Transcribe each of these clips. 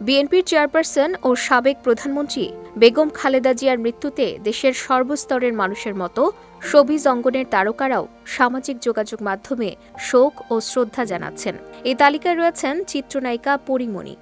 বিএনপির চেয়ারপারসন ও সাবেক প্রধানমন্ত্রী বেগম খালেদা জিয়ার মৃত্যুতে দেশের সর্বস্তরের মানুষের মতো শোভিজ অঙ্গনের তারকারাও সামাজিক যোগাযোগ মাধ্যমে শোক ও শ্রদ্ধা জানাচ্ছেন। এই তালিকায় রয়েছেন চিত্রনায়িকা পরিমণি।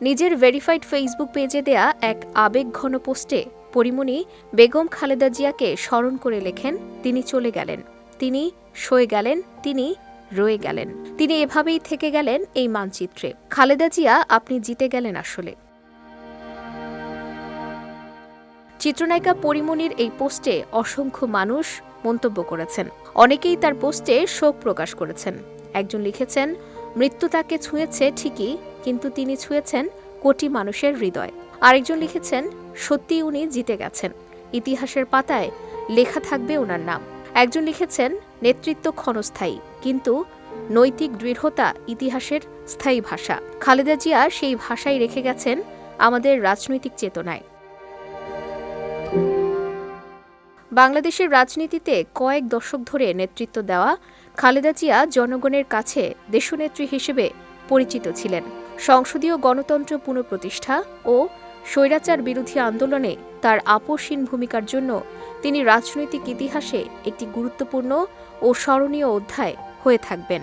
নিজের ভেরিফাইড ফেসবুক পেজে দেয়া এক আবেগঘন পোস্টে পরিমণি বেগম খালেদা জিয়াকে স্মরণ করে লেখেন, তিনি চলে গেলেন। তিনি সয়ে গেলেন। তিনি রয়ে গেলেন। তিনি এভাবেই থেকে গেলেন এই মানচিত্রে। খালেদা জিয়া, আপনি জিতে গেলেন আসলে। চিত্রনায়িকা পরিমণির এই পোস্টে অসংখ্য মানুষ মন্তব্য করেছেন। অনেকেই তার পোস্টে শোক প্রকাশ করেছেন। একজন লিখেছেন, মৃত্যু তাকে ছুঁয়েছে ঠিকই, কিন্তু তিনি ছুঁয়েছেন কোটি মানুষের হৃদয়। আরেকজন লিখেছেন সত্যি উনি জিতে গেছেন। ইতিহাসের পাতায় লেখা থাকবে ওনার নাম। একজন লিখেছেন, নেতৃত্ব ক্ষণস্থায়ী, কিন্তু নৈতিক দৃঢ়তা ইতিহাসের স্থায়ী ভাষা। খালেদা জিয়া সেই ভাষাই রেখে গেছেন আমাদের রাজনৈতিক চেতনায়। বাংলাদেশের রাজনীতিতে কয়েক দশক ধরে নেতৃত্ব দেওয়া খালেদা জিয়া জনগণের কাছে দেশনেত্রী হিসেবে পরিচিত ছিলেন। সংসদীয় গণতন্ত্র পুনঃপ্রতিষ্ঠা ও স্বৈরাচার বিরোধী আন্দোলনে তার আপোষহীন ভূমিকার জন্য তিনি রাজনৈতিক ইতিহাসে একটি গুরুত্বপূর্ণ ও স্মরণীয় অধ্যায় হয়ে থাকবেন।